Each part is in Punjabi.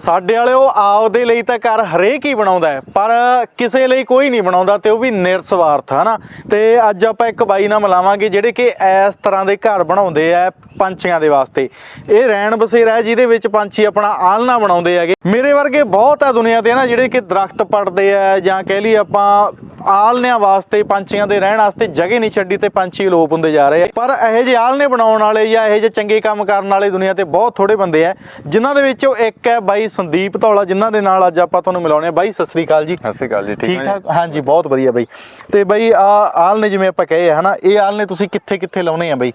ਸਾਡੇ ਵਾਲਿਓ ਆਪਦੇ ਲਈ ਤਾਂ ਘਰ ਹਰੇਕ ਹੀ ਬਣਾਉਂਦਾ ਹੈ, ਪਰ ਕਿਸੇ ਲਈ ਕੋਈ ਨਹੀਂ ਬਣਾਉਂਦਾ ਤੇ ਉਹ ਵੀ ਨਿਰਸਵਾਰਥ, ਹਨਾ? ਤੇ ਅੱਜ ਆਪਾਂ ਇੱਕ ਬਾਈ ਨਾਲ ਮਿਲਾਵਾਂਗੇ ਜਿਹੜੇ ਕਿ ਇਸ ਤਰ੍ਹਾਂ ਦੇ ਘਰ ਬਣਾਉਂਦੇ ਆ ਪੰਛੀਆਂ ਦੇ ਵਾਸਤੇ। ਇਹ ਰਹਿਣ ਬਸੇਰਾ ਹੈ, ਜਿਹਦੇ ਵਿੱਚ ਪੰਛੀ ਆਪਣਾ ਆਲਣਾ ਬਣਾਉਂਦੇ ਹੈਗੇ। ਮੇਰੇ ਵਰਗੇ ਬਹੁਤ ਆ ਦੁਨੀਆ ਤੇ ਨਾ ਜਿਹੜੇ ਕਿ ਦਰਖਤ ਪੜਦੇ ਆ ਜਾਂ ਕਹਿ ਲਈ ਆਪਾਂ ਆਲਣਿਆਂ ਵਾਸਤੇ ਪੰਛੀਆਂ ਦੇ ਰਹਿਣ ਵਾਸਤੇ ਜਗ੍ਹਾ ਨਹੀਂ ਛੱਡੀ ਤੇ ਪੰਛੀ ਅਲੋਪ ਹੁੰਦੇ ਜਾ ਰਹੇ ਆ। ਪਰ ਇਹੋ ਜਿਹੇ ਆਲਣੇ ਬਣਾਉਣ ਵਾਲੇ ਜਾਂ ਇਹੋ ਜਿਹੇ ਚੰਗੇ ਕੰਮ ਕਰਨ ਵਾਲੇ ਦੁਨੀਆ ਤੇ ਬਹੁਤ ਥੋੜੇ ਬੰਦੇ ਆ, ਜਿਨ੍ਹਾਂ ਦੇ ਵਿੱਚੋਂ ਇੱਕ ਹੈ ਬਾਈ ਸੰਦੀਪ ਧੌਲਾ ਜਿਨ੍ਹਾਂ ਦੇ ਨਾਲ ਅੱਜ ਆਪਾਂ ਤੁਹਾਨੂੰ ਮਿਲਾਉਣੇ ਆ ਬਾਈ ਸਤਿ ਸ੍ਰੀ ਅਕਾਲ ਜੀ। ਸਤਿ ਸ਼੍ਰੀ ਅਕਾਲ ਜੀ ਠੀਕ ਠੀਕ ਹਾਂਜੀ ਬਹੁਤ ਵਧੀਆ ਬਾਈ। ਤੇ ਬਾਈ ਆ ਆਲਣੇ ਜਿਵੇਂ ਆਪਾਂ ਕਹੇ ਹਨਾ ਇਹ ਆਲਣੇ ਤੁਸੀਂ ਕਿੱਥੇ ਕਿੱਥੇ ਲਾਉਣੇ ਆ ਬਾਈ?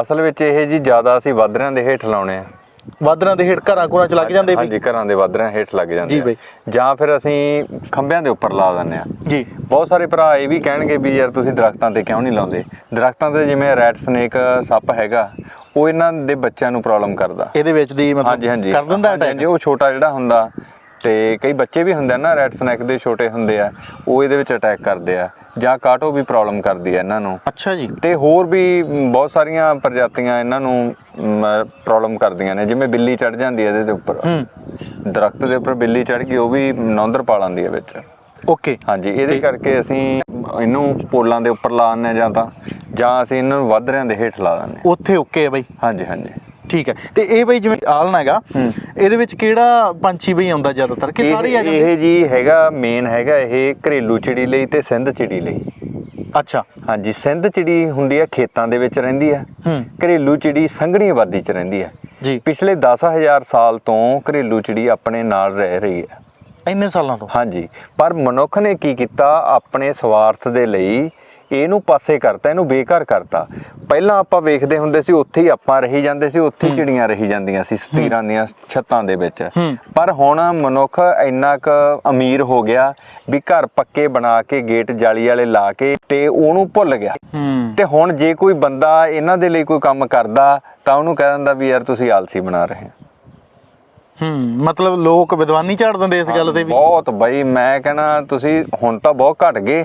ਅਸਲ ਵਿੱਚ ਇਹ ਜੀ ਜ਼ਿਆਦਾ ਅਸੀਂ ਵਾਧਰਿਆਂ ਦੇ ਹੇਠ ਲਾਉਣੇ ਆ। ਵਾਦਰਾਂ ਦੇ ਹੇਠ ਘਰਾਂ ਕੋਲਾਂ ਚ ਲੱਗ ਜਾਂਦੇ ਵੀ ਹਾਂਜੀ ਘਰਾਂ ਦੇ ਵਾਧਰਿਆਂ ਹੇਠ ਲੱਗ ਜਾਂਦੇ ਜੀ। ਬਈ। ਜਾਂ ਫਿਰ ਅਸੀਂ ਖੰਭਿਆਂ ਦੇ ਉੱਪਰ ਲਾ ਦਿੰਦੇ ਆ। ਜੀ। ਬਹੁਤ ਸਾਰੇ ਭਰਾ ਇਹ ਵੀ ਕਹਿਣਗੇ ਵੀ ਯਾਰ ਤੁਸੀਂ ਦਰਖਤਾਂ ਤੇ ਕਿਉਂ ਨਹੀਂ ਲਾਉਂਦੇ? ਦਰਖਤਾਂ ਤੇ ਜਿਵੇਂ ਰੈਟ ਸਨੇਕ ਸੱਪ ਹੈਗਾ ਉਹ ਇਹਨਾਂ ਦੇ ਬੱਚਿਆਂ ਨੂੰ ਪ੍ਰੋਬਲਮ ਕਰਦਾ। ਇਹਦੇ ਵਿੱਚ ਦੀ ਹਾਂਜੀ ਮਤਲਬ ਹਾਂਜੀ ਕਰ ਦਿੰਦਾ ਹਾਂਜੀ, ਅਟੈਕ ਹਾਂਜੀ, ਉਹ ਛੋਟਾ ਜਿਹੜਾ ਹੁੰਦਾ ਤੇ ਕਈ ਬੱਚੇ ਵੀ ਹੁੰਦੇ ਆ ਨਾ ਰੈਟ ਸਨੇਕ ਦੇ ਛੋਟੇ ਹੁੰਦੇ ਆ ਉਹ ਇਹਦੇ ਵਿੱਚ ਅਟੈਕ ਕਰਦੇ ਆ ਜਾਂ ਕਾਟੋ ਵੀ ਪ੍ਰੋਬਲਮ ਕਰਦੀ ਆ ਇਹਨਾਂ ਨੂੰ। ਅੱਛਾ ਜੀ। ਤੇ ਹੋਰ ਵੀ ਮ, ਬਹੁਤ ਸਾਰੀਆਂ ਪ੍ਰਜਾਤੀਆਂ ਇਹਨਾਂ ਨੂੰ ਪ੍ਰੋਬਲਮ ਕਰਦੀਆਂ ਨੇ ਜਿਵੇਂ ਬਿੱਲੀ ਚੜ ਜਾਂਦੀ ਹੈ ਇਹਦੇ ਦੇ ਉੱਪਰ। ਹੂੰ। ਦਰਖਤ ਦੇ ਉੱਪਰ ਬਿੱਲੀ ਚੜ ਗਈ ਉਹ ਵੀ ਨੌਂਦਰ ਪਾ ਲੈਂਦੀ ਹੈ ਵਿੱਚ। ਓਕੇ ਹਾਂਜੀ ਇਹਦੇ ਕਰਕੇ ਅਸੀਂ ਇਹਨੂੰ ਪੋਲਾਂ ਦੇ ਉੱਪਰ ਲਾ ਹਾਂ ਜਾਂ ਤਾਂ ਜਾਂ ਅਸੀਂ ਇਹਨਾਂ ਨੂੰ ਵਾਧਰਿਆਂ ਦੇ ਹੇਠ ਲਾ ਹਾਂ। ਉੱਥੇ ਓਕੇ ਹੈ ਬਾਈ। ਹਾਂਜੀ ਹਾਂਜੀ। ਠੀਕ ਹੈ। ਤੇ ਇਹ ਬਈ ਜਿਵੇਂ ਆਲਣਾ ਹੈਗਾ। ਇਹਦੇ ਵਿੱਚ ਕਿਹੜਾ ਪੰਛੀ ਬਈ ਆਉਂਦਾ ਜ਼ਿਆਦਾਤਰ? ਕਿ ਸਾਰੇ ਆ ਜਾਂਦੇ? ਇਹ ਜੀ ਹੈਗਾ ਮੇਨ ਹੈਗਾ ਇਹ ਘਰੇਲੂ ਚਿੜੀ ਲਈ ਤੇ ਸਿੰਧ ਚਿੜੀ ਲਈ। ਅੱਛਾ। ਹਾਂਜੀ ਸਿੰਧ ਚਿੜੀ ਹੁੰਦੀ ਹੈ ਖੇਤਾਂ ਦੇ ਵਿੱਚ ਰਹਿੰਦੀ ਹੈ। ਹੂੰ। ਘਰੇਲੂ ਚਿੜੀ ਸੰਘਣੀ ਆਬਾਦੀ 'ਚ ਰਹਿੰਦੀ ਹੈ। ਜੀ। ਪਿਛਲੇ 10000 ਸਾਲ ਤੋਂ ਘਰੇਲੂ ਚਿੜੀ ਆਪਣੇ ਨਾਲ ਰਹਿ ਰਹੀ ਹੈ। ਇੰਨੇ ਸਾਲਾਂ ਤੋਂ। ਹਾਂਜੀ ਪਰ ਮਨੁੱਖ ਨੇ ਕੀ ਕੀਤਾ? ਆਪਣੇ ਸਵਾਰਥ ਦੇ ਲਈ ਇਹਨੂੰ ਪਾਸੇ ਕਰਤਾ ਇਹਨੂੰ ਬੇਘਰ ਕਰਤਾ। ਪਹਿਲਾਂ ਆਪਾਂ ਵੇਖਦੇ ਹੁੰਦੇ ਸੀ ਉੱਥੇ ਹੀ ਆਪਾਂ ਰਹੀ ਜਾਂਦੇ ਸੀ ਉੱਥੇ ਹੀ ਚਿੜੀਆਂ ਰਹੀ ਜਾਂਦੀਆਂ ਸੀ ਸਤੀਰਾਂ ਦੀਆਂ ਛੱਤਾਂ ਦੇ ਵਿੱਚ। ਪਰ ਹੁਣ ਮਨੁੱਖ ਇੰਨਾ ਕੁ ਅਮੀਰ ਹੋ ਗਿਆ ਵੀ ਘਰ ਪੱਕੇ ਬਣਾ ਕੇ ਗੇਟ ਜਾਲੀ ਵਾਲੇ ਲਾ ਕੇ ਤੇ ਉਹਨੂੰ ਭੁੱਲ ਗਿਆ। ਤੇ ਹੁਣ ਜੇ ਕੋਈ ਬੰਦਾ ਇਹਨਾਂ ਦੇ ਲਈ ਕੋਈ ਕੰਮ ਕਰਦਾ ਤਾਂ ਉਹਨੂੰ ਕਹਿ ਦਿੰਦਾ ਵੀ ਯਾਰ ਤੁਸੀਂ ਆਲਸੀ ਬਣਾ ਰਹੇ ਹੋ। ਹੂੰ ਮਤਲਬ ਲੋਕ ਵਿਦਵਾਨੀ ਝਾੜ ਦਿੰਦੇ ਇਸ ਗੱਲ ਤੇ ਵੀ? ਬਹੁਤ ਬਈ ਮੈਂ ਕਹਿੰਦਾ ਤੁਸੀਂ ਹੁਣ ਤਾਂ ਬਹੁਤ ਘਟ ਗਏ।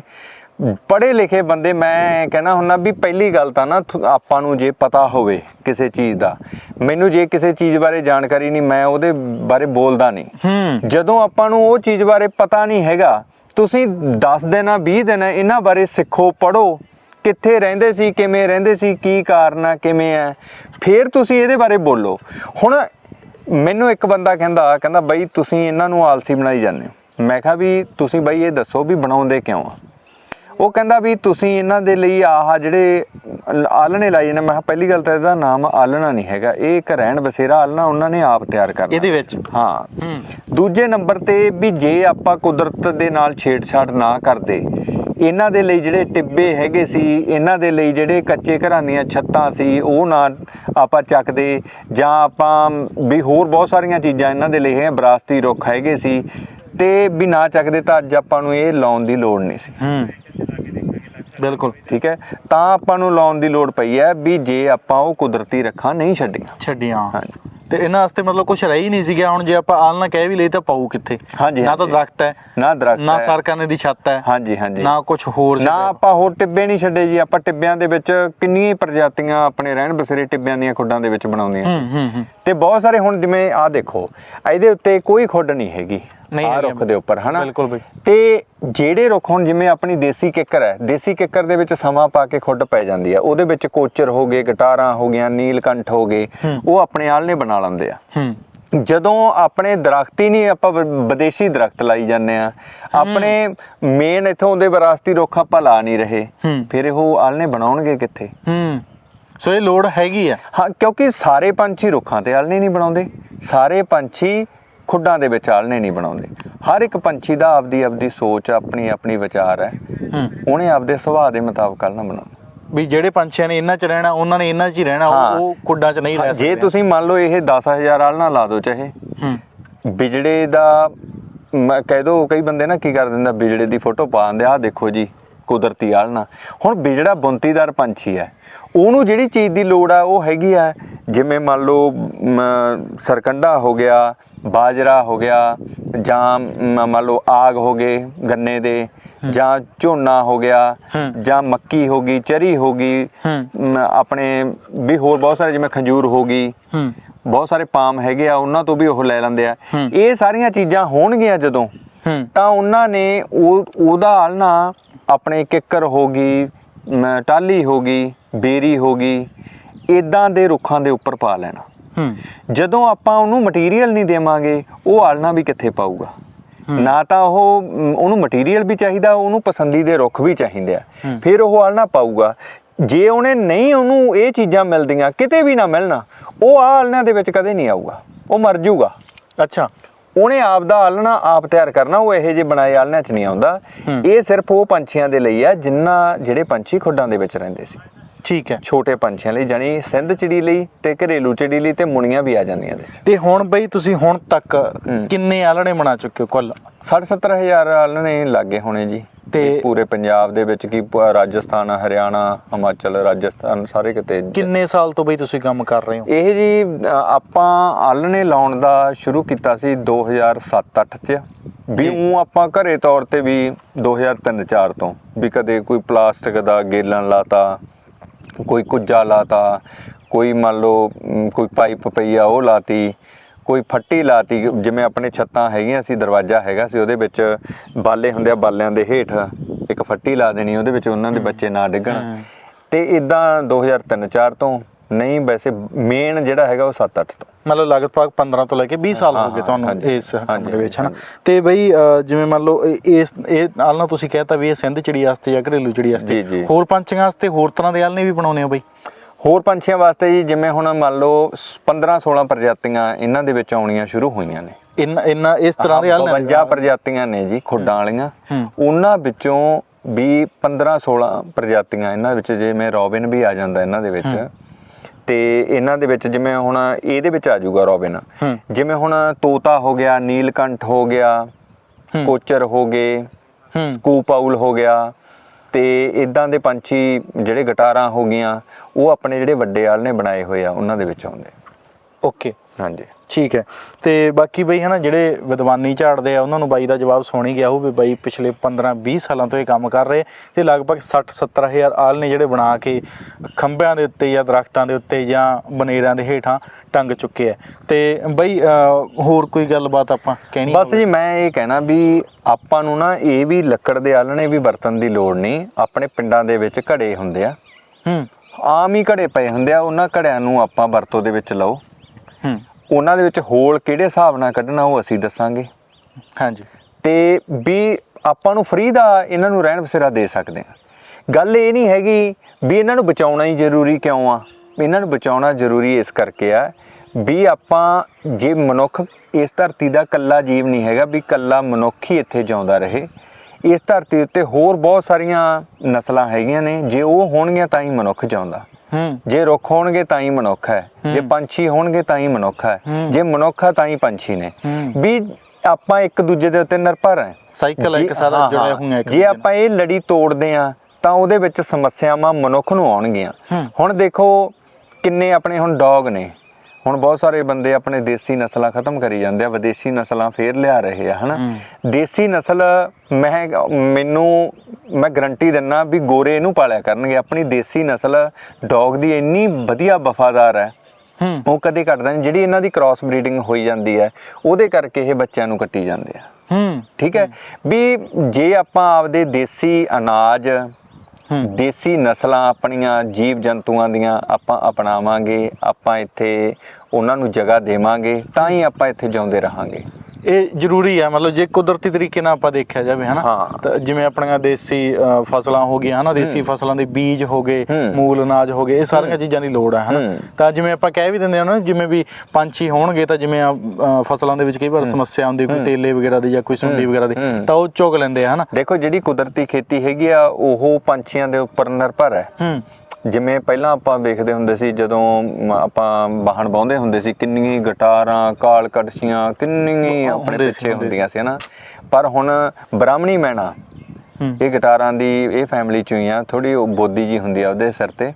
ਪੜ੍ਹੇ ਲਿਖੇ ਬੰਦੇ ਮੈਂ ਕਹਿੰਦਾ ਹੁੰਨਾ ਵੀ ਪਹਿਲੀ ਗੱਲ ਤਾਂ ਨਾ ਆਪਾਂ ਨੂੰ ਜੇ ਪਤਾ ਹੋਵੇ ਕਿਸੇ ਚੀਜ਼ ਦਾ ਮੈਨੂੰ ਜੇ ਕਿਸੇ ਚੀਜ਼ ਬਾਰੇ ਜਾਣਕਾਰੀ ਨਹੀਂ ਮੈਂ ਉਹਦੇ ਬਾਰੇ ਬੋਲਦਾ ਨਹੀਂ। ਹੂੰ। ਜਦੋਂ ਆਪਾਂ ਨੂੰ ਉਹ ਚੀਜ਼ ਬਾਰੇ ਪਤਾ ਨਹੀਂ ਹੈਗਾ ਤੁਸੀਂ 10 ਦਿਨ 20 ਦਿਨ ਇਹਨਾਂ ਬਾਰੇ ਸਿੱਖੋ ਪੜੋ ਕਿੱਥੇ ਰਹਿੰਦੇ ਸੀ ਕਿਵੇਂ ਰਹਿੰਦੇ ਸੀ ਕੀ ਕਾਰਨ ਆ ਕਿਵੇਂ ਆ ਫਿਰ ਤੁਸੀਂ ਇਹਦੇ ਬਾਰੇ ਬੋਲੋ। ਹੁਣ ਮੈਨੂੰ ਇੱਕ ਬੰਦਾ ਕਹਿੰਦਾ ਕਹਿੰਦਾ ਬਈ ਤੁਸੀਂ ਇਹਨਾਂ ਨੂੰ ਆਲਸੀ ਬਣਾਈ ਜਾਂਦੇ ਹੋ। ਮੈਂ ਕਿਹਾ ਵੀ ਤੁਸੀਂ ਬਈ ਇਹ ਦੱਸੋ ਵੀ ਬਣਾਉਂਦੇ ਕਿਉਂ ਆ? ਉਹ ਕਹਿੰਦਾ ਵੀ ਤੁਸੀਂ ਇਹਨਾਂ ਦੇ ਲਈ ਆਹ ਜਿਹੜੇ ਆਲਣੇ ਲਾਏ ਨੇ ਮੈਂ ਪਹਿਲੀ ਗੱਲ ਤਾਂ ਇਹਦਾ ਨਾਮ ਆਲਣਾ ਨਹੀਂ ਹੈਗਾ ਇਹ ਇੱਕ ਰਹਿਣ ਬਸੇਰਾ ਆਲਣਾ ਉਹਨਾਂ ਨੇ ਆਪ ਤਿਆਰ ਕਰਨਾ। ਇਹਦੇ ਵਿੱਚ? ਹਾਂ। ਦੂਜੇ ਨੰਬਰ ਤੇ ਵੀ ਜੇ ਆਪਾਂ ਕੁਦਰਤ ਦੇ ਨਾਲ ਛੇੜਛਾੜ ਨਾ ਕਰਦੇ ਇਹਨਾਂ ਦੇ ਲਈ ਜਿਹੜੇ ਟਿੱਬੇ ਹੈਗੇ ਸੀ ਇਹਨਾਂ ਦੇ ਲਈ ਜਿਹੜੇ ਕੱਚੇ ਘਰਾਂ ਦੀਆਂ ਛੱਤਾਂ ਸੀ ਉਹ ਨਾ ਆਪਾਂ ਚੱਕਦੇ ਜਾਂ ਆਪਾਂ ਵੀ ਹੋਰ ਬਹੁਤ ਸਾਰੀਆਂ ਚੀਜ਼ਾਂ ਇਹਨਾਂ ਦੇ ਲਈ ਹੈ ਵਿਰਾਸਤੀ ਰੁੱਖ ਹੈਗੇ ਸੀ ਤੇ ਵੀ ਨਾ ਚੱਕਦੇ ਤਾਂ ਅੱਜ ਆਪਾਂ ਨੂੰ ਇਹ ਲਾਉਣ ਦੀ ਲੋੜ ਨਹੀਂ ਸੀ। ਹੂੰ। ਬਿਲਕੁਲ। ਠੀਕ ਹੈ? ਤਾਂ ਆਪਾਂ ਨੂੰ ਲਾਉਣ ਦੀ ਲੋੜ ਪਈ ਹੈ ਵੀ ਜੇ ਆਪਾਂ ਉਹ ਕੁਦਰਤੀ ਰੱਖਾਂ ਨਹੀਂ ਛੱਡੀਆਂ। ਛੱਡੀਆਂ। ਹਾਂਜੀ। ਤੇ ਇਹਨਾਂ ਵਾਸਤੇ ਮਤਲਬ ਕੁਝ ਰਹਿ ਨਹੀਂ ਸੀ ਗਿਆ ਹੁਣ ਜੇ ਆਪਾਂ ਆਲਣਾ ਕਹਿ ਵੀ ਲਈ ਤਾਂ ਪਾਉ ਕਿੱਥੇ? ਹਾਂਜੀ, ਨਾ ਤਾਂ। ਦਰਖਤ ਹੈ ਨਾ ਦਰਖਤ ਨਾ। ਸਰਕਾਨੇ ਦੀ ਛੱਤ ਹੈ ਹਾਂਜੀ ਹਾਂਜੀ। ਨਾ ਕੁਝ ਹੋਰ ਨਾ। ਆਪਾਂ ਹੋਰ ਟਿੱਬੇ ਨਹੀਂ ਛੱਡੇ ਜੀ। ਆਪਾਂ ਟਿੱਬਿਆਂ ਦੇ ਵਿੱਚ ਕਿੰਨੀਆਂ ਪ੍ਰਜਾਤੀਆਂ ਆਪਣੇ ਰਹਿਣ ਬਸੇਰੇ ਟਿੱਬਿਆਂ ਦੀਆਂ ਖੁੱਡਾਂ ਦੇ ਵਿੱਚ ਬਣਾਉਂਦੀਆਂ। ਹੂੰ ਹੂੰ ਹੂੰ। ਤੇ ਬਹੁਤ ਸਾਰੇ ਹੁਣ ਜਿਵੇਂ ਆਹ ਦੇਖੋ ਇਹਦੇ ਉੱਤੇ ਕੋਈ ਖੁੱਡ ਨਹੀਂ ਹੈਗੀ। ਨਹੀਂ ਹੈਗੀ। ਰੁੱਖ ਦੇ ਉੱਪਰ ਹਨਾ ਬਿਲਕੁਲ ਬਈ। ਤੇ ਜਿਹੜੇ ਰੁੱਖ ਹੁਣ ਜਿਵੇਂ ਆਪਣੀ ਦੇਸੀ ਕਿੱਕਰ ਹੈ ਦੇਸੀ ਕਿੱਕਰ ਦੇ ਵਿੱਚ ਸਮਾਂ ਪਾ ਕੇ ਖੁੱਡ ਪੈ ਜਾਂਦੀ ਆ ਉਹਦੇ ਵਿੱਚ ਕੋਚਰ ਹੋ ਗਏ ਗਟਾਰਾਂ ਹੋ ਗਈਆਂ ਨੀਲਕੰਠ ਹੋ ਗਏ ਹੂੰ। ਉਹ ਆਪਣੇ ਆਲਣੇ ਬਣਾ ਲੈਂਦੇ ਆ ਹੂੰ ਜਦੋਂ ਆਪਣੇ ਦਰਖਤ ਹੀ ਨਹੀਂ ਆਪਾਂ ਵਿਦੇਸ਼ੀ ਦਰਖਤ ਲਾਈ ਜਾਂਦੇ ਆ ਆਪਣੇ ਮੇਨ ਇਥੋਂ ਦੇ ਵਿਰਾਸਤੀ ਰੁੱਖ ਆਪਾਂ ਲਾ ਨਹੀਂ ਰਹੇ ਹੂੰ। ਫਿਰ ਉਹ ਆਲਣੇ ਬਣਾਉਣਗੇ ਕਿੱਥੇ ਹੂੰ ਸੋ ਇਹ ਲੋੜ ਹੈਗੀ ਆ ਹਾਂ ਕਿਉਂਕਿ ਸਾਰੇ ਪੰਛੀ ਰੁੱਖਾਂ ਤੇ ਆਲਣੇ ਨਹੀਂ ਬਣਾਉਂਦੇ ਸਾਰੇ ਪੰਛੀ ਖੁੱਡਾਂ ਦੇ ਵਿੱਚ ਆਲਣੇ ਨਹੀਂ ਬਣਾਉਂਦੇ। ਹਰ ਇੱਕ ਪੰਛੀ ਦਾ ਆਪਦੀ ਆਪਦੀ ਸੋਚ ਆਪਣੀ ਆਪਣੀ ਵਿਚਾਰ ਹੈ। ਉਹਨੇ ਆਪਦੇ ਸੁਭਾਅ ਦੇ ਮੁਤਾਬਕ ਆਲਣਾ ਬਣਾਉਣਾ। ਵੀ ਜਿਹੜੇ ਪੰਛੀਆਂ ਨੇ ਇਹਨਾਂ 'ਚ ਰਹਿਣਾ ਉਹਨਾਂ ਨੇ ਇਹਨਾਂ 'ਚ ਹੀ ਰਹਿਣਾ। ਉਹ- ਕੁੱਡਾਂ 'ਚ ਨਹੀਂ ਰਹਿ ਸਕਦੇ ਜੇ ਤੁਸੀਂ ਮੰਨ ਲਓ ਇਹ 10000 ਆਲਣਾ ਲਾ ਦਿਓ ਚਾਹੇ। ਹੂੰ। ਬਿਜੜੇ ਦਾ ਕਹਿ ਦੋ ਕਈ ਬੰਦੇ ਨਾ ਕੀ ਕਰ ਦਿੰਦਾ ਬਿਜੜੇ ਦੀ ਫੋਟੋ ਪਾ ਦਿੰਦੇ ਆਹ ਦੇਖੋ ਜੀ ਕੁਦਰਤੀ ਆਲਣਾ ਹੁਣ ਬਿਜੜਾ ਬੁੰਤੀਦਾਰ ਪੰਛੀ ਹੈ। ਉਹਨੂੰ ਜਿਹੜੀ ਚੀਜ਼ ਦੀ ਲੋੜ ਆ ਉਹ ਹੈਗੀ ਆ ਜਿਵੇਂ ਮੰਨ ਲਓ ਸਰਕੰਡਾ ਹੋ ਗਿਆ ਬਾਜਰਾ ਹੋ ਗਿਆ ਜਾਂ ਮੰਨ ਲਓ ਆਗ ਹੋ ਗਏ ਗੰਨੇ ਦੇ ਜਾਂ ਝੋਨਾ ਹੋ ਗਿਆ। ਜਾਂ ਮੱਕੀ ਹੋ ਗਈ ਚਰੀ ਹੋ ਗਈ ਆਪਣੇ ਵੀ ਹੋਰ ਬਹੁਤ ਸਾਰੇ ਜਿਵੇਂ ਖੰਜੂਰ ਹੋ ਗਈ ਬਹੁਤ ਸਾਰੇ ਪਾਮ ਹੈਗੇ ਆ ਉਹਨਾਂ ਤੋਂ ਵੀ ਉਹ ਲੈ ਲੈਂਦੇ ਆ। ਇਹ ਸਾਰੀਆਂ ਚੀਜ਼ਾਂ ਹੋਣਗੀਆਂ ਜਦੋਂ ਤਾਂ ਉਹਨਾਂ ਨੇ ਉਹ ਉਹਦਾ ਆਲਣਾ ਆਪਣੇ ਕਿੱਕਰ ਹੋ ਗਈ ਟਾਲੀ ਹੋ ਗਈ ਬੇਰੀ ਹੋ ਗਈ ਇਦਾਂ ਦੇ ਰੁੱਖਾਂ ਦੇ ਉੱਪਰ ਪਾ ਲੈਣਾ। ਜਦੋਂ ਆਪਾਂ ਉਹਨੂੰ ਮਟੀਰੀਅਲ ਨਹੀਂ ਦੇਵਾਂਗੇ ਉਹ ਆਲਣਾ ਵੀ ਕਿੱਥੇ ਪਾਊਗਾ? ਨਾ ਤਾਂ ਉਹ ਉਹਨੂੰ ਮਟੀਰੀਅਲ ਵੀ ਚਾਹੀਦਾ ਉਹਨੂੰ ਪਸੰਦੀਦੇ ਰੁੱਖ ਵੀ ਚਾਹੀਦੇ ਆ। ਫਿਰ ਉਹ ਆਲਣਾ ਪਾਊਗਾ। ਜੇ ਉਹਨੇ ਨਹੀਂ ਉਹਨੂੰ ਇਹ ਚੀਜ਼ਾਂ ਮਿਲਦੀਆਂ ਕਿਤੇ ਵੀ ਨਾ ਮਿਲਣਾ ਉਹ ਆਹ ਆਲਣਿਆਂ ਦੇ ਵਿੱਚ ਕਦੇ ਨਹੀਂ ਆਊਗਾ। ਉਹ ਮਰ ਜਾਊਗਾ। ਅੱਛਾ। ਉਹਨੇ ਆਪ ਦਾ ਆਲਣਾ ਆਪ ਤਿਆਰ ਕਰਨਾ ਉਹ ਇਹੋ ਜਿਹੇ ਬਣਾਏ ਆਲਣਿਆਂ 'ਚ ਨਹੀਂ ਆਉਂਦਾ। ਇਹ ਸਿਰਫ ਉਹ ਪੰਛੀਆਂ ਦੇ ਲਈ ਆ ਜਿਨ੍ਹਾਂ ਜਿਹੜੇ ਪੰਛੀ ਖੁੱਡਾਂ ਦੇ ਵਿੱਚ ਰਹਿੰਦੇ ਸੀ। ਠੀਕ ਹੈ। ਛੋਟੇ ਪੰਛੀਆਂ ਲਈ ਜਾਨੀ ਸਿੰਧ ਚਿੜੀ ਲਈ ਤੇ ਘਰੇਲੂ ਚਿੜੀ ਲਈ ਤੇ ਮੁਣੀਆਂ ਵੀ ਆ ਜਾਂਦੀਆਂ ਇਹਦੇ 'ਚ ਤੇ ਹੁਣ ਬਈ ਤੁਸੀਂ ਹੁਣ ਤੱਕ। ਕਿੰਨੇ ਆਲਣੇ ਬਣਾ ਚੁੱਕੇ ਹੋ ਕੁੱਲ? 60 ਹਜ਼ਾਰ ਆਲਣੇ ਲੱਗੇ ਹੋਣੇ ਜੀ। ਤੇ- ਪੂਰੇ ਪੰਜਾਬ ਦੇ ਵਿੱਚ ਕੀ ਰਾਜਸਥਾਨ ਹਰਿਆਣਾ ਹਿਮਾਚਲ ਰਾਜਸਥਾਨ ਸਾਰੇ ਕਿਤੇ ਕਿੰਨੇ ਸਾਲ ਤੋਂ ਬਈ ਤੁਸੀਂ ਕੰਮ ਕਰ ਰਹੇ ਹੋ? ਇਹ ਜੀ ਆਪਾਂ ਆਲਣੇ ਲਾਉਣ ਦਾ ਸ਼ੁਰੂ ਕੀਤਾ ਸੀ 2007-8 ਚ। ਵੀ। ਉਹ ਆਪਾਂ ਘਰੇ ਤੌਰ ਤੇ ਵੀ 2003-4 ਤੋਂ ਵੀ ਕਦੇ ਕੋਈ ਪਲਾਸਟਿਕ ਦਾ ਗੇਲਣ ਲਾਤਾ ਕੋਈ ਕੁੱਜਾ ਲਾਤਾ ਕੋਈ ਮੰਨ ਲਓ ਕੋਈ ਪਾਈਪ ਪਈ ਆ ਉਹ ਲਾਤੀ ਕੋਈ ਫੱਟੀ ਲਾਤੀ ਜਿਵੇਂ ਆਪਣੇ ਛੱਤਾਂ ਹੈਗੀਆਂ ਸੀ ਦਰਵਾਜ਼ਾ ਹੈਗਾ ਸੀ ਉਹਦੇ ਵਿੱਚ ਬਾਲੇ ਹੁੰਦੇ ਆ ਬਾਲਿਆਂ ਦੇ ਹੇਠ ਇੱਕ ਫੱਟੀ ਲਾ ਦੇਣੀ ਉਹਦੇ ਵਿੱਚ ਉਹਨਾਂ ਦੇ ਬੱਚੇ ਨਾ ਡਿੱਗਣ। ਤੇ ਇਦਾਂ 2003-4 ਤੋਂ ਨਹੀਂ ਵੈਸੇ ਮੇਨ ਜਿਹੜਾ ਹੈਗਾ ਉਹ 7-8 ਤੋਂ। ਮਤਲਬ ਲਗਭਗ 15 ਤੋਂ ਲੈ ਕੇ 20 ਸਾਲ ਹਾਂ, ਗਏ ਤੁਹਾਨੂੰ ਇਸ ਕੰਮ ਦੇ ਵਿੱਚ ਹਨਾ। ਤੇ ਬਈ ਜਿਵੇਂ ਮੰਨ ਲਓ ਇਸ ਇਹ ਆਲਣਾ ਤੁਸੀਂ ਕਹਿਤਾ ਵੀ ਇਹ ਸਿੰਧ ਚਿੜੀ ਵਾਸਤੇ ਜਾਂ ਘਰੇਲੂ ਚਿੜੀ ਵਾਸਤੇ। ਹੋਰ ਪੰਛੀਆਂ ਵਾਸਤੇ ਹੋਰ ਤਰ੍ਹਾਂ ਦੇ ਆਲਣੇ ਵੀ ਬਣਾਉਨੇ ਹੋ ਬਈ? ਹੋਰ ਪੰਛੀਆਂ ਵਾਸਤੇ ਜੀ ਜਿਵੇਂ ਹੁਣ ਮੰਨ ਲਓ 15-16 ਪ੍ਰਜਾਤੀਆਂ ਇਹਨਾਂ ਦੇ ਵਿੱਚ ਆਉਣੀਆਂ ਸ਼ੁਰੂ ਹੋਈਆਂ ਨੇ। ਇੰਨਾ ਇੰਨਾ ਇਸ ਤਰ੍ਹਾਂ ਦੇ ਆਲਣੇ 52 ਪ੍ਰਜਾਤੀਆਂ ਨੇ ਜੀ ਖੁੱਡਾਂ ਵਾਲੀਆਂ। ਉਹਨਾਂ ਵਿੱਚੋਂ ਵੀ 15-16 ਪ੍ਰਜਾਤੀਆਂ ਇਹਨਾਂ ਵਿੱਚ ਜਿਵੇਂ ਰੋਬਿਨ ਵੀ ਆ ਜਾਂਦਾ ਇਹਨਾਂ ਦੇ ਵਿੱਚ ਤੇ ਇਹਨਾਂ ਦੇ ਵਿੱਚ ਜਿਵੇਂ ਹੁਣ ਇਹਦੇ ਵਿੱਚ ਆ ਜਾਊਗਾ ਰੋਬਿਨ। ਜਿਵੇਂ ਹੁਣ ਤੋਤਾ ਹੋ ਗਿਆ ਨੀਲਕੰਠ ਹੋ ਗਿਆ। ਕੋਚਰ ਹੋ ਗਏ ਹੂੰ। ਸਕੂਪਾਉਲ ਹੋ ਗਿਆ ਤੇ ਇਦਾਂ ਦੇ ਪੰਛੀ ਜਿਹੜੇ ਗਟਾਰਾਂ ਹੋ ਗਈਆਂ ਉਹ ਆਪਣੇ ਜਿਹੜੇ ਵੱਡੇ ਆਲ ਨੇ ਬਣਾਏ ਹੋਏ ਆ ਉਹਨਾਂ ਦੇ ਵਿੱਚ ਆਉਂਦੇ। ਓਕੇ। ਹਾਂਜੀ। ਠੀਕ ਹੈ। ਤੇ ਬਾਕੀ ਬਈ ਹਨਾ ਜਿਹੜੇ ਵਿਦਵਾਨੀ ਝਾੜਦੇ ਆ ਉਹਨਾਂ ਨੂੰ ਬਾਈ ਦਾ ਜਵਾਬ ਸੁਣ ਹੀ ਗਿਆ ਉਹ ਵੀ ਬਾਈ ਪਿਛਲੇ 15 20 ਸਾਲਾਂ ਤੋਂ ਇਹ ਕੰਮ ਕਰ ਰਹੇ ਤੇ ਲਗਭਗ 60 70 ਹਜ਼ਾਰ ਆਲ ਨੇ ਜਿਹੜੇ ਬਣਾ ਕੇ ਖੰਭਿਆਂ ਦੇ ਉੱਤੇ ਜਾਂ ਦਰਖਤਾਂ ਦੇ ਉੱਤੇ ਜਾਂ ਬਨੇਰਾਂ ਦੇ ਹੇਠਾਂ ਟੰਗ ਚੁੱਕੇ ਆ। ਤੇ ਬਈ ਹੋਰ ਕੋਈ ਗੱਲਬਾਤ ਆਪਾਂ ਕਹਿਣੀ ਬਸ? ਜੀ ਮੈਂ ਇਹ ਕਹਿਣਾ ਵੀ ਆਪਾਂ ਨੂੰ ਨਾ ਇਹ ਵੀ ਲੱਕੜ ਦੇ ਆਲਣੇ ਵੀ ਵਰਤਣ ਦੀ ਲੋੜ ਨਹੀਂ। ਆਪਣੇ ਪਿੰਡਾਂ ਦੇ ਵਿੱਚ ਘੜੇ ਹੁੰਦੇ ਆ। ਹੂੰ। ਆਮ ਹੀ ਘੜੇ ਪਏ ਹੁੰਦੇ ਆ ਉਹਨਾਂ ਘੜਿਆਂ ਨੂੰ ਆਪਾਂ ਵਰਤੋਂ ਦੇ ਵਿੱਚ ਲਓ। ਹੂੰ। ਉਹਨਾਂ ਦੇ ਵਿੱਚ ਹੋਲ ਕਿਹੜੇ ਹਿਸਾਬ ਨਾਲ ਕੱਢਣਾ ਉਹ ਅਸੀਂ ਦੱਸਾਂਗੇ। ਹਾਂਜੀ। ਤੇ ਵੀ ਆਪਾਂ ਨੂੰ ਫ੍ਰੀ ਦਾ ਇਹਨਾਂ ਨੂੰ ਰਹਿਣ ਬਸੇਰਾ ਦੇ ਸਕਦੇ ਆ ਗੱਲ ਇਹ ਨਹੀਂ ਹੈਗੀ ਵੀ ਇਹਨਾਂ ਨੂੰ ਬਚਾਉਣਾ ਹੀ ਜ਼ਰੂਰੀ ਕਿਉਂ ਆ। ਇਹਨਾਂ ਨੂੰ ਬਚਾਉਣਾ ਜ਼ਰੂਰੀ ਇਸ ਕਰਕੇ ਆ ਵੀ ਆਪਾਂ ਜੇ ਮਨੁੱਖ ਇਸ ਧਰਤੀ ਦਾ ਕੱਲਾ ਜੀਵ ਨਹੀਂ ਹੈਗਾ ਵੀ ਕੱਲਾ ਮਨੁੱਖ ਹੀ ਇੱਥੇ ਜਿਉਂਦਾ ਰਹੇ। ਇਸ ਧਰਤੀ ਉੱਤੇ ਹੋਰ ਬਹੁਤ ਸਾਰੀਆਂ ਨਸਲਾਂ ਹੈਗੀਆਂ ਨੇ ਜੇ ਉਹ ਹੋਣਗੀਆਂ ਤਾਂ ਹੀ ਮਨੁੱਖ ਜਿਉਂਦਾ। ਹੂੰ ਜੇ ਰੁੱਖ ਹੋਣਗੇ ਤਾਂ ਹੀ ਮਨੁੱਖ ਹੈ ਜੇ। ਪੰਛੀ ਹੋਣਗੇ ਤਾਂ ਹੀ ਮਨੁੱਖ ਹੈ। ਜੇ ਮਨੁੱਖ ਹੈ ਤਾਂ ਹੀ ਪੰਛੀ ਨੇ। ਵੀ ਆਪਾਂ ਇੱਕ ਦੂਜੇ ਦੇ ਉੱਤੇ ਨਿਰਭਰ ਹੈ ਸਾਈਕਲ ਇੱਕ ਸਾਰਾ ਜੁੜਿਆ। ਹੋਇਆ ਇੱਕ ਜੇ ਆਪਾਂ ਇਹ ਲੜੀ ਤੋੜਦੇ ਆ ਤਾਂ ਉਹਦੇ ਵਿੱਚ ਸਮੱਸਿਆਵਾਂ ਮਨੁੱਖ ਨੂੰ ਆਉਣਗੀਆਂ। ਹੁਣ ਦੇਖੋ ਕਿੰਨੇ ਆਪਣੇ ਹੁਣ ਡੌਗ ਨੇ ਹੁਣ ਬਹੁਤ ਸਾਰੇ ਬੰਦੇ ਆਪਣੇ ਦੇਸੀ ਨਸਲਾਂ ਖਤਮ ਕਰੀ ਜਾਂਦੇ ਆ ਵਿਦੇਸ਼ੀ ਨਸਲਾਂ ਫੇਰ ਲਿਆ ਰਹੇ ਆ ਹਨਾ। ਦੇਸੀ ਨਸਲ ਮੈਂ ਮੈਨੂੰ ਮੈਂ ਗਰੰਟੀ ਦਿੰਨਾ ਵੀ ਗੋਰੇ ਇਹਨੂੰ ਪਾਲਿਆ ਕਰਨਗੇ। ਆਪਣੀ ਦੇਸੀ ਨਸਲ ਡੌਗ ਦੀ ਇੰਨੀ ਵਧੀਆ ਵਫਾਦਾਰ ਹੈ ਹੂੰ। ਉਹ ਕਦੇ ਘਟਦਾ ਨਹੀਂ। ਜਿਹੜੀ ਇਹਨਾਂ ਦੀ ਕ੍ਰਾਸ ਬਰੀਡਿੰਗ ਹੋਈ ਜਾਂਦੀ ਹੈ ਉਹਦੇ ਕਰਕੇ ਇਹ ਬੱਚਿਆਂ ਨੂੰ ਕੱਟੀ ਜਾਂਦੇ ਆ। ਹੂੰ। ਠੀਕ ਹੈ? ਵੀ ਜੇ ਆਪਾਂ ਆਪਦੇ ਦੇਸੀ ਅਨਾਜ ਦੇਸੀ ਨਸਲਾਂ ਆਪਣੀਆਂ ਜੀਵ ਜੰਤੂਆਂ ਦੀਆਂ ਆਪਾਂ ਅਪਣਾਵਾਂਗੇ, ਆਪਾਂ ਇੱਥੇ ਉਹਨਾਂ ਨੂੰ ਜਗ੍ਹਾ ਦੇਵਾਂਗੇ, ਤਾਂ ਹੀ ਆਪਾਂ ਇੱਥੇ ਜਿਉਂਦੇ ਰਹਾਂਗੇ। ਇਹ ਜ਼ਰੂਰੀ ਹੈ ਮਤਲਬ ਜੇ ਕੁਦਰਤੀ ਤਰੀਕੇ ਨਾਲ ਆਪਾਂ ਦੇਖਿਆ ਜਾਵੇ ਹਨਾ। ਤਾਂ ਜਿਵੇਂ ਆਪਣੀਆਂ ਦੇਸੀ ਫਸਲਾਂ ਹੋ ਗਈਆਂ ਹਨਾ? ਦੇਸੀ ਫਸਲਾਂ ਦੇ ਬੀਜ ਹੋ ਗਏ। ਮੂਲ ਅਨਾਜ ਹੋ ਗਏ ਇਹ ਸਾਰੀਆਂ ਚੀਜ਼ਾਂ ਦੀ ਲੋੜ ਹੈ ਹਨਾ। ਤਾਂ ਜਿਵੇਂ ਆਪਾਂ ਕਹਿ ਵੀ ਦਿੰਦੇ ਹਾਂ ਨਾ ਜਿਵੇਂ ਵੀ ਪੰਛੀ ਹੋਣਗੇ ਤਾਂ ਜਿਵੇਂ ਆ, ਫਸਲਾਂ ਦੇ ਵਿੱਚ ਕਈ ਵਾਰ ਸਮੱਸਿਆ ਆਉਂਦੀ ਕੋਈ ਤੇਲੇ ਵਗੈਰਾ ਦੀ ਜਾਂ ਕੋਈ ਸੁੰਡੀ ਵਗੈਰਾ ਦੀ। ਤਾਂ ਉਹ ਚੁਗ ਲੈਂਦੇ ਆ ਹਨਾ? ਦੇਖੋ ਜਿਹੜੀ ਕੁਦਰਤੀ ਖੇਤੀ ਹੈਗੀ ਆ ਉਹ ਪੰਛੀਆਂ ਦੇ ਉੱਪਰ ਨਿਰਭਰ ਹੈ। ਹੂੰ। ਜਿਵੇਂ ਪਹਿਲਾਂ ਆਪਾਂ ਵੇਖਦੇ ਹੁੰਦੇ ਸੀ ਜਦੋਂ ਆਪਾਂ ਵਾਹਣ ਬਾਉਂਦੇ ਹੁੰਦੇ ਸੀ ਕਿੰਨੀਆਂ ਗਟਾਰਾਂ ਕਾਲ ਕੜਛੀਆਂ ਕਿੰਨੀਆਂ ਆਪਣੇ ਪਿੱਛੇ ਹੁੰਦੇ ਹੁੰਦੀਆਂ ਸੀ ਹਨਾ ਪਰ ਹੁਣ ਬ੍ਰਾਹਮਣੀ ਮੈਣਾ। ਇਹ ਗਿਟਾਰਾਂ ਦੀ ਇਹ ਫੈਮਿਲੀ ਚੋਂ ਹੀ ਆ ਥੋੜੀ ਉਹ ਬੋਦੀ ਜੀ ਹੁੰਦੀ ਆ ਉਹਦੇ ਸਿਰ ਤੇ।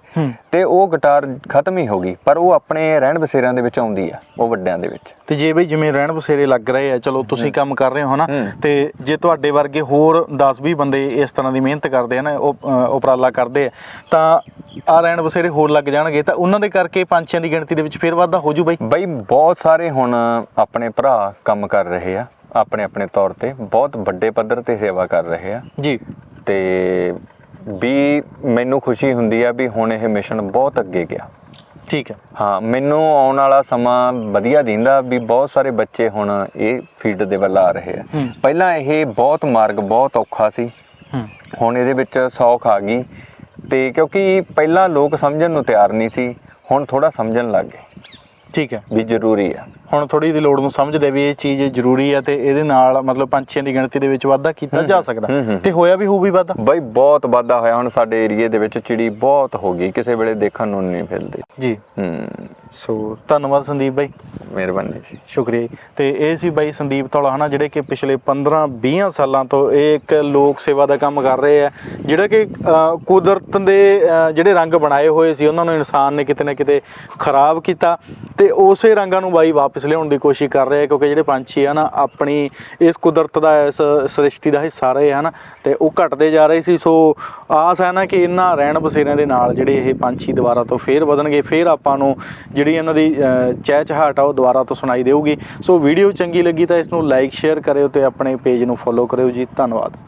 ਤੇ ਉਹ ਗਿਟਾਰ ਖਤਮ ਹੀ ਹੋ ਗਈ ਪਰ ਉਹ ਆਪਣੇ ਰਹਿਣ ਬਸੇਰਿਆਂ ਦੇ ਵਿੱਚ ਆਉਂਦੀ ਆ ਉਹ ਵੱਡਿਆਂ ਦੇ ਵਿੱਚ ਤੇ ਜੇ ਬਈ ਜਿਵੇਂ ਰਹਿਣ ਬਸੇਰੇ ਲੱਗ ਰਹੇ ਆ ਚਲੋ ਤੁਸੀਂ ਕੰਮ ਕਰ ਰਹੇ ਹੋ ਹਨਾ। ਤੇ ਜੇ ਤੁਹਾਡੇ ਵਰਗੇ ਹੋਰ 10-20 ਬੰਦੇ ਇਸ ਤਰ੍ਹਾਂ ਦੀ ਮਿਹਨਤ ਕਰਦੇ ਆ ਨਾ ਉਹ ਉਪਰਾਲਾ ਕਰਦੇ ਆ ਤਾਂ ਆ ਰਹਿਣ ਬਸੇਰੇ ਹੋਰ ਲੱਗ ਜਾਣਗੇ ਤਾਂ ਉਹਨਾਂ ਦੇ ਕਰਕੇ ਪੰਛੀਆਂ ਦੀ ਗਿਣਤੀ ਦੇ ਵਿੱਚ ਫੇਰ ਵਾਧਾ ਹੋ ਜੂ ਬਈ। ਬਈ ਬਹੁਤ ਸਾਰੇ ਹੁਣ ਆਪਣੇ ਭਰਾ ਕੰਮ ਕਰ ਰਹੇ ਆ ਆਪਣੇ ਆਪਣੇ ਤੌਰ ਤੇ ਬਹੁਤ ਵੱਡੇ ਪੱਧਰ ਤੇ ਸੇਵਾ ਕਰ ਰਹੇ ਆ। ਜੀ। ਤੇ ਵੀ ਮੈਨੂੰ ਖੁਸ਼ੀ ਹੁੰਦੀ ਆ ਵੀ ਹੁਣ ਇਹ ਮਿਸ਼ਨ ਬਹੁਤ ਅੱਗੇ ਗਿਆ। ਠੀਕ ਹੈ। ਹਾਂ ਮੈਨੂੰ ਆਉਣ ਵਾਲਾ ਸਮਾਂ ਵਧੀਆ ਦਿੰਦਾ ਵੀ ਬਹੁਤ ਸਾਰੇ ਬੱਚੇ ਹੁਣ ਇਹ ਫੀਲਡ ਦੇ ਵੱਲ ਆ ਰਹੇ ਆ। ਪਹਿਲਾਂ ਇਹ ਬਹੁਤ ਮਾਰਗ ਬਹੁਤ ਔਖਾ ਸੀ। ਹੁਣ ਇਹਦੇ ਵਿੱਚ ਸੌਖ ਆ ਗਈ। ਤੇ ਕਿਉਂਕਿ ਪਹਿਲਾਂ ਲੋਕ ਸਮਝਣ ਨੂੰ ਤਿਆਰ ਨਹੀਂ ਸੀ ਹੁਣ ਥੋੜਾ ਸਮਝਣ ਲੱਗ ਗਏ। ਠੀਕ ਹੈ। ਵੀ ਜ਼ਰੂਰੀ ਆ। ਹੁਣ ਥੋੜੀ ਦੀ ਲੋੜ ਨੂੰ ਸਮਝਦੇ ਵੀ ਇਹ ਚੀਜ਼ ਜ਼ਰੂਰੀ ਹੈ ਤੇ ਇਹਦੇ ਨਾਲ ਮਤਲਬ ਪੰਛੀਆਂ ਦੀ ਗਿਣਤੀ ਦੇ ਵਿੱਚ ਵਾਧਾ ਕੀਤਾ ਜਾ ਸਕਦਾ। ਤੇ ਹੋਇਆ ਵੀ ਹੋਊ ਵੀ ਵਾਧਾ? ਬਈ ਬਹੁਤ ਵਾਧਾ ਹੋਇਆ ਹੁਣ ਸਾਡੇ ਏਰੀਏ ਦੇ ਵਿੱਚ ਚਿੜੀ ਬਹੁਤ ਹੋ ਗਈ ਕਿਸੇ ਵੇਲੇ ਦੇਖਣ ਨੂੰ ਨਹੀਂ ਮਿਲਦੀ। ਜੀ। ਹੂੰ। ਸੋ ਧੰਨਵਾਦ ਸੰਦੀਪ ਬਾਈ। ਮਿਹਰਬਾਨੀ ਜੀ। ਸ਼ੁਕਰੀਆ। ਤੇ ਇਹ ਸੀ ਬਾਈ ਸੰਦੀਪ ਧੌਲਾ ਹਨਾ ਜਿਹੜੇ ਕਿ ਪਿਛਲੇ 15 20 ਸਾਲਾਂ ਤੋਂ ਇਹ ਇੱਕ ਲੋਕ ਸੇਵਾ ਦਾ ਕੰਮ ਕਰ ਰਹੇ ਆ ਜਿਹੜਾ ਕਿ ਕੁਦਰਤ ਦੇ ਜਿਹੜੇ ਰੰਗ ਬਣਾਏ ਹੋਏ ਸੀ ਉਹਨਾਂ ਨੂੰ ਇਨਸਾਨ ਨੇ ਕਿਤੇ ਨਾ ਕਿਤੇ ਖਰਾਬ ਕੀਤਾ। ਤੇ ਉਸੇ ਰੰਗਾਂ ਨੂੰ ਬਾਈ ਵਾਪਸ ਲਿਆਉਣ ਦੀ ਕੋਸ਼ਿਸ਼ ਕਰ ਰਹੇ ਆ, ਕਿਉਂਕਿ ਜਿਹੜੇ ਪੰਛੀ ਆ ਨਾ, ਆਪਣੀ ਇਸ ਕੁਦਰਤ ਦਾ, ਇਸ ਸ੍ਰਿਸ਼ਟੀ ਦਾ ਹਿੱਸਾ ਰਹੇ ਹਨ? ਤੇ ਉਹ ਘਟਦੇ ਜਾ ਰਹੇ ਸੀ, ਸੋ ਆਸ ਹੈ ਨਾ ਕਿ ਇਹਨਾਂ ਰਹਿਣ ਬਸੇਰਿਆਂ ਦੇ ਨਾਲ ਜਿਹੜੇ ਇਹ ਪੰਛੀ ਦੁਬਾਰਾ ਤੋਂ ਫੇਰ ਵਧਣਗੇ, ਫੇਰ ਆਪਾਂ ਨੂੰ ਜਿਹੜੀ ਇਹਨਾਂ ਦੀ ਚਹਿਚਹਾਟ ਆ, ਉਹ ਦੁਬਾਰਾ ਤੋਂ ਸੁਣਾਈ ਦੇਊਗੀ। ਸੋ ਵੀਡੀਓ ਚੰਗੀ ਲੱਗੀ ਤਾਂ ਇਸ ਨੂੰ ਲਾਈਕ ਸ਼ੇਅਰ ਕਰਿਓ ਤੇ ਆਪਣੇ ਪੇਜ ਨੂੰ ਫੋਲੋ ਕਰਿਓ ਜੀ। ਧੰਨਵਾਦ।